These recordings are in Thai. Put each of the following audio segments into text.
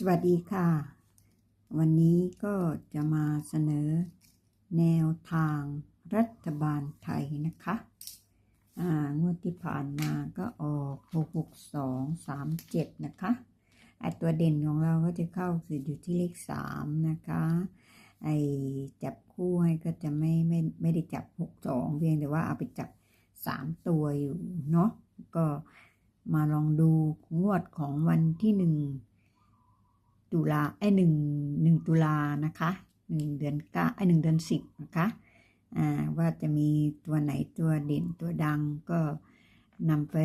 สวัสดีค่ะ วันนี้ก็จะมาเสนอแนวทางรัฐบาลไทยนะคะอ่างวดที่ผ่านมาก็ออก66237 นะคะไอตัวเด่นของเราก็จะเข้าคืออยู่ที่เลข 3 นะคะ ไอจับคู่ให้ก็จะไม่ไม่ไม่ได้จับ 62 เพียงแต่ว่าเอาไปจับ 3 ตัวอยู่เนาะก็มาลองดูงวดของวันที่หนึ่ง ตุลาไอหนึ่งหนึ่งตุลานะคะหนึ่งเดือนเก้าไอหนึ่งเดือนสิบนะคะอ่าว่าจะมีตัวไหนตัวเด่นตัวดังก็นำไป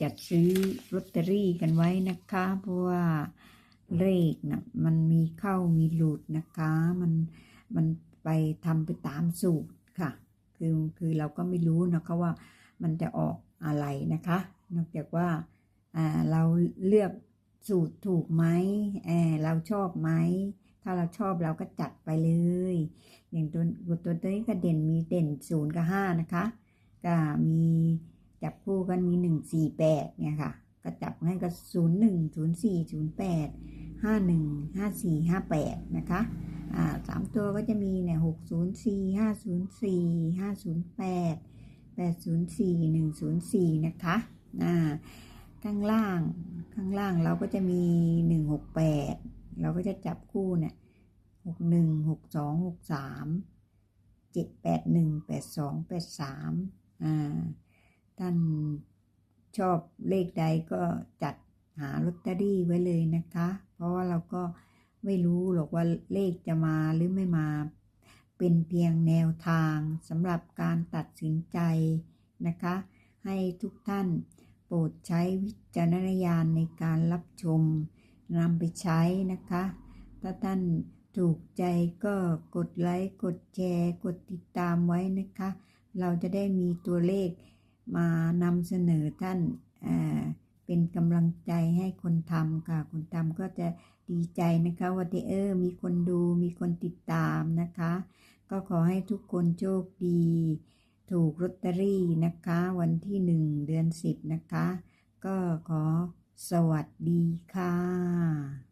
จัดซื้อลอตเตอรี่กันไว้นะคะ เพราะว่าเลขนะมันมีเข้ามีหลุดนะคะ มันมันไปทำไปตามสูตรค่ะ คือคือเราก็ไม่รู้นะคะว่ามันจะออกอะไรนะคะ นอกจากว่าอ่าเราเลือก สูตรถูกไหมแออเราชอบไหม ถ้าเราชอบเราก็จัดไปเลย อย่างตัวตัวตัวนี้ก็เด่นมีเด่นศูนย์กับห้านะคะ ก็มีจับคู่กันมีหนึ่งสี่แปดเนี่ยค่ะ ก็จับให้ก็ศูนย์หนึ่งศูนย์สี่ศูนย์แปดห้าหนึ่งห้าสี่ห้าแปดนะคะ อ่าสามตัวก็จะมีเนี่ยหกศูนย์สี่ห้าศูนย์สี่ห้าศูนย์แปดแปดศูนย์สี่หนึ่งศูนย์สี่นะคะ อ่าข้างล่าง ข้างล่างเราก็จะมีหนึ่งหกแปดเราก็จะจับคู่เนี่ยหกหนึ่งหกสองหกสามเจ็ดแปดหนึ่งแปดสองแปดสามอ่าท่านชอบเลขใดก็จัดหาลอตเตอรี่ไว้เลยนะคะ เพราะว่าเราก็ไม่รู้หรอกว่าเลขจะมาหรือไม่มา เป็นเพียงแนวทางสำหรับการตัดสินใจนะคะ ให้ทุกท่าน ปรดใช้วิจารณญาณในการรับชมนำไปใช้นะคะ ถ้าท่านถูกใจก็กดไลค์ กดแชร์ กดติดตามไว้นะคะ เราจะได้มีตัวเลขมานำเสนอท่านเป็นกำลังใจให้คนทำค่ะ คนทำก็จะดีใจนะคะว่าเออมีคนดูมีคนติดตามนะคะ ก็ขอให้ทุกคนโชคดี ถูกลอตเตอรี่นะคะ วันที่หนึ่งเดือนสิบนะคะ ก็ขอสวัสดีค่ะ